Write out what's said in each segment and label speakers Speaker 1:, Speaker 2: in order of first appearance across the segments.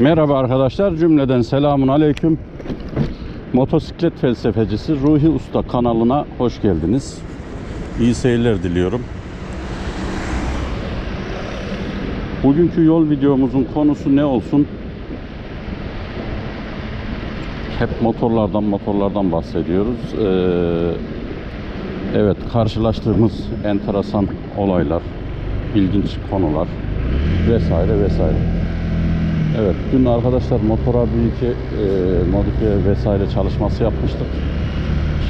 Speaker 1: Merhaba arkadaşlar cümleden selamun aleyküm. Motosiklet felsefecisi Ruhi Usta kanalına hoş geldiniz. İyi seyirler diliyorum. Bugünkü yol videomuzun konusu ne olsun? Hep motorlardan motorlardan bahsediyoruz. Ee, evet karşılaştığımız enteresan olaylar, ilginç konular vesaire vesaire. Evet, dün arkadaşlar motora bir iki e, modifiye vesaire çalışması yapmıştık.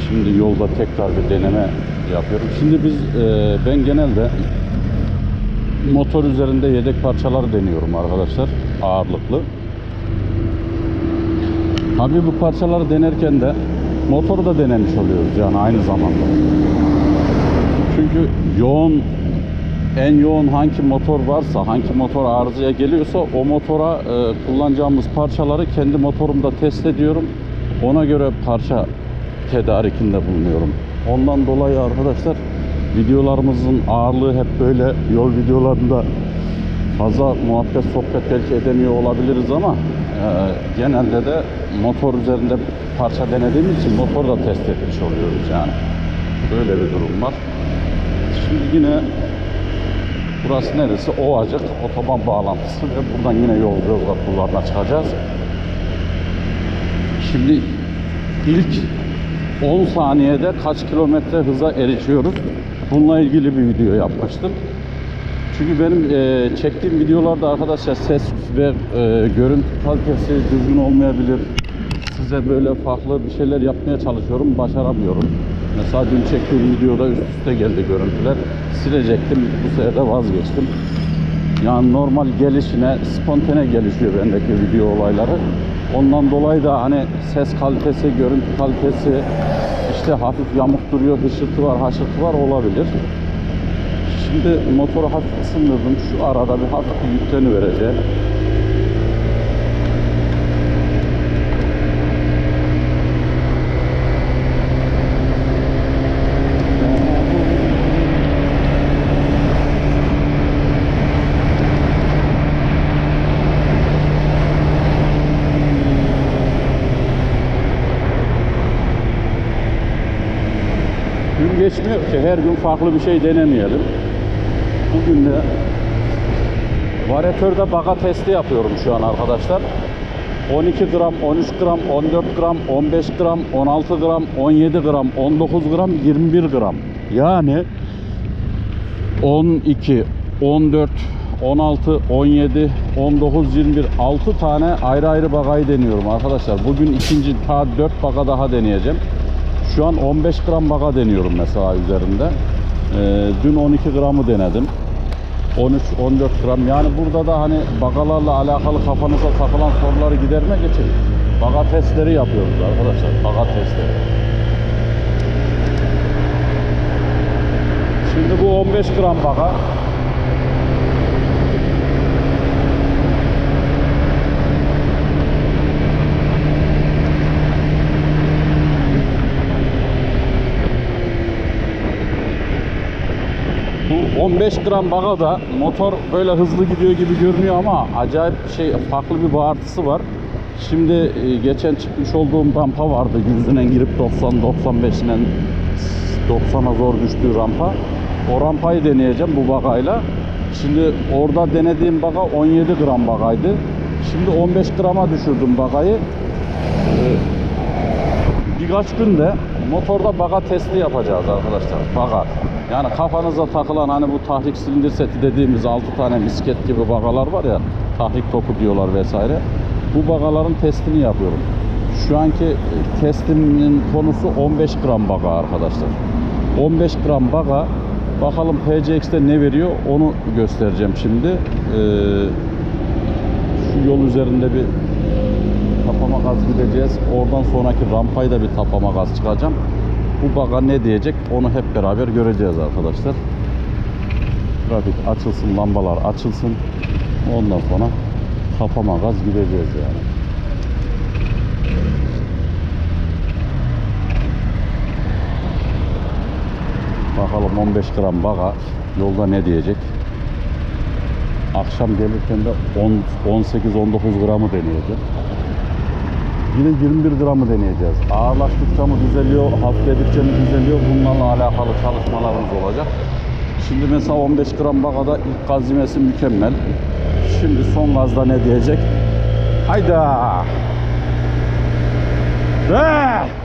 Speaker 1: Şimdi yolda tekrar bir deneme yapıyorum. Şimdi biz, e, ben genelde motor üzerinde yedek parçaları deniyorum arkadaşlar, ağırlıklı. Tabii bu parçaları denerken de motoru da denemiş oluyoruz yani aynı zamanda. Çünkü yoğun en yoğun hangi motor varsa, hangi motor arızaya geliyorsa o motora e, kullanacağımız parçaları kendi motorumda test ediyorum. Ona göre parça tedarikinde bulunuyorum. Ondan dolayı arkadaşlar videolarımızın ağırlığı hep böyle yol videolarında fazla muhabbet sohbet belki edemiyor olabiliriz ama e, genelde de motor üzerinde parça denediğimiz için motor da test etmiş oluyoruz yani. Böyle bir durum var. Şimdi yine Burası neresi? Ovacık otoban bağlantısı ve buradan yine yol yollarına çıkacağız. Şimdi ilk 10 saniyede kaç kilometre hıza erişiyoruz? Bununla ilgili bir video yapmıştım. Çünkü benim e, çektiğim videolarda arkadaşlar ses ve e, görüntü kalitesi düzgün olmayabilir. Size böyle farklı bir şeyler yapmaya çalışıyorum, başaramıyorum. Mesela dün çektiğim videoda üst üste geldi görüntüler. Silecektim, bu sefer de vazgeçtim. Yani normal gelişine, spontane gelişiyor bendeki video olayları. Ondan dolayı da hani ses kalitesi, görüntü kalitesi, işte hafif yamuk duruyor, hışırtı var, haşırtı var olabilir. Şimdi motoru hafif ısındırdım. Şu arada bir hafif bir yükleni vereceğim. Ki her gün farklı bir şey denemeyelim. Bugün de varyatörde baga testi yapıyorum şu an arkadaşlar. 12 gram, 13 gram, 14 gram, 15 gram, 16 gram, 17 gram, 19 gram, 21 gram. Yani 12, 14, 16, 17, 19, 21 6 tane ayrı ayrı bagayı deniyorum arkadaşlar. Bugün ikinci ta 4 baga daha deneyeceğim. Şu an 15 gram baga deniyorum mesela üzerinde. Ee, dün 12 gramı denedim. 13, 14 gram. Yani burada da hani bagalarla alakalı kafanıza takılan soruları gidermek için baga testleri yapıyoruz arkadaşlar. Baga testleri. Şimdi bu 15 gram baga. 15 gram baga da motor böyle hızlı gidiyor gibi görünüyor ama acayip şey farklı bir bağırtısı var. Şimdi e, geçen çıkmış olduğum rampa vardı. Yüzünden girip 90 95'inden 90'a zor düştüğü rampa. O rampayı deneyeceğim bu bagayla. Şimdi orada denediğim baga 17 gram bagaydı. Şimdi 15 grama düşürdüm bagayı. Ee, birkaç günde motorda baga testi yapacağız arkadaşlar. Baga. Yani kafanıza takılan hani bu tahrik silindir seti dediğimiz 6 tane misket gibi bagalar var ya tahrik topu diyorlar vesaire. Bu bagaların testini yapıyorum. Şu anki testimin konusu 15 gram baga arkadaşlar. 15 gram baga bakalım PCX'te ne veriyor onu göstereceğim şimdi. Ee, şu yol üzerinde bir tapama gaz gideceğiz. Oradan sonraki rampayı da bir tapama gaz çıkacağım. Bu baga ne diyecek onu hep beraber göreceğiz arkadaşlar. Trafik açılsın, lambalar açılsın. Ondan sonra tapama gaz gideceğiz yani. Bakalım 15 gram baga yolda ne diyecek. Akşam gelirken de 18-19 gramı deneyeceğim. Yine 21 gramı deneyeceğiz. Ağırlaştıkça mı düzeliyor, hafifledikçe mi düzeliyor bunlarla alakalı çalışmalarımız olacak. Şimdi mesela 15 gram bagada ilk gaz yemesi mükemmel. Şimdi son gazda ne diyecek? Hayda! Ve!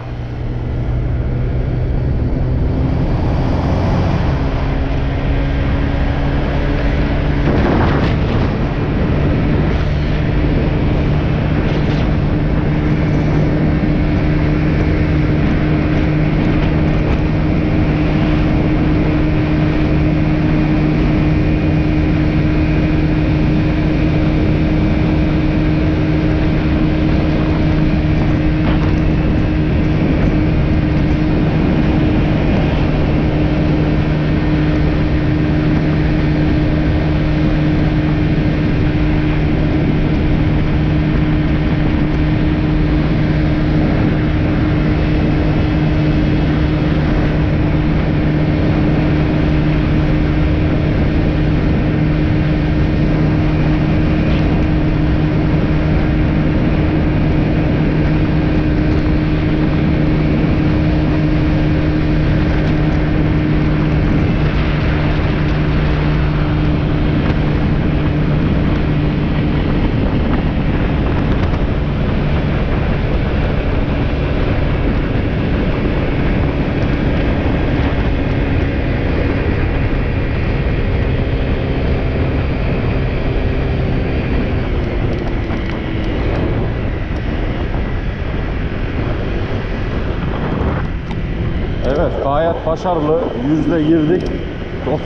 Speaker 1: Evet gayet başarılı. Yüzde girdik.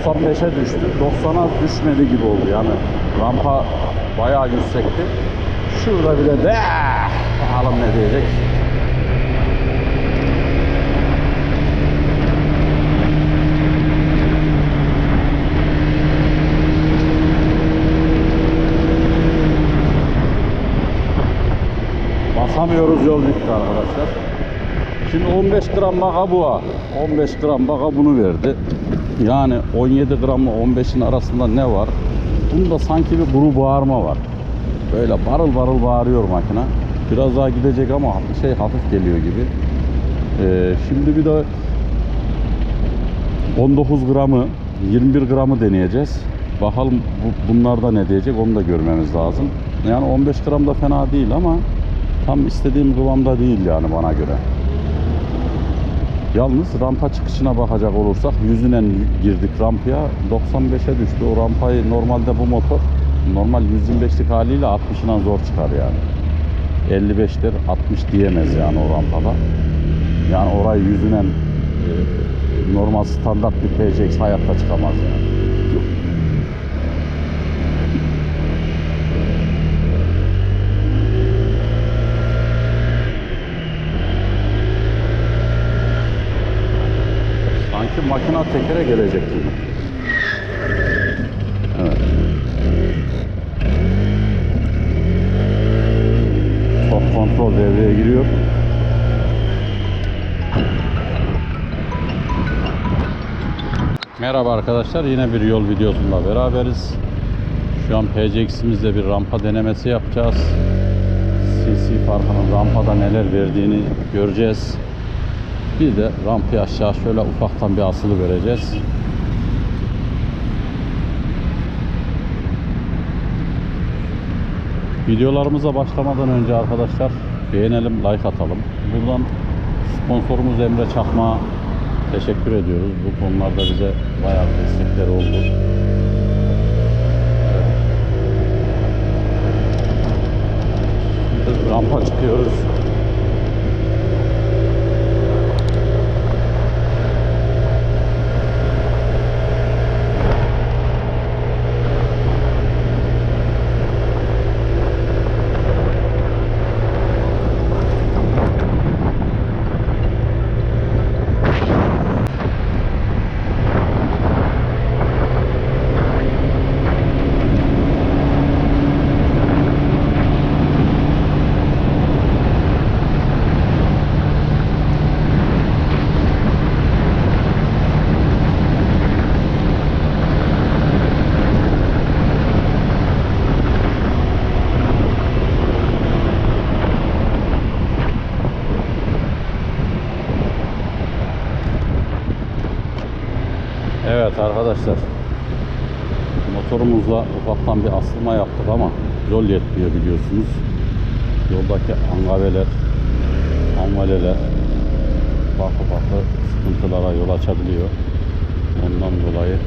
Speaker 1: 95'e düştük. 90'a düşmedi gibi oldu yani. Rampa bayağı yüksekti. Şurada bile de bakalım ne diyecek. Basamıyoruz yol bitti arkadaşlar. Şimdi 15 gram baka bu var. 15 gram baka bunu verdi. Yani 17 gramla 15'in arasında ne var? Bunda sanki bir kuru bağırma var. Böyle barıl barıl bağırıyor makine. Biraz daha gidecek ama şey hafif geliyor gibi. Ee, şimdi bir de 19 gramı 21 gramı deneyeceğiz. Bakalım bu, bunlarda ne diyecek onu da görmemiz lazım. Yani 15 gram da fena değil ama tam istediğim kıvamda değil yani bana göre. Yalnız rampa çıkışına bakacak olursak yüzüne girdik rampaya 95'e düştü. O rampayı normalde bu motor normal 125'lik haliyle 60'ına zor çıkar yani. 55'tir 60 diyemez yani o rampada. Yani orayı yüzüne e, normal standart bir PCX hayatta çıkamaz yani. Sanki makina tekere gelecek gibi. Evet. Top kontrol devreye giriyor. Merhaba arkadaşlar yine bir yol videosunda beraberiz. Şu an PCX'imizle bir rampa denemesi yapacağız. CC farkının rampada neler verdiğini göreceğiz. Bir de rampayı aşağı şöyle ufaktan bir asılı vereceğiz. Videolarımıza başlamadan önce arkadaşlar beğenelim, like atalım. Buradan sponsorumuz Emre Çakma teşekkür ediyoruz. Bu konularda bize bayağı destekleri oldu. Rampa çıkıyoruz. Evet arkadaşlar. Motorumuzla ufaktan bir asılma yaptık ama yol yetmiyor biliyorsunuz. Yoldaki angaveler, anvaleler farklı farklı sıkıntılara yol açabiliyor. Ondan dolayı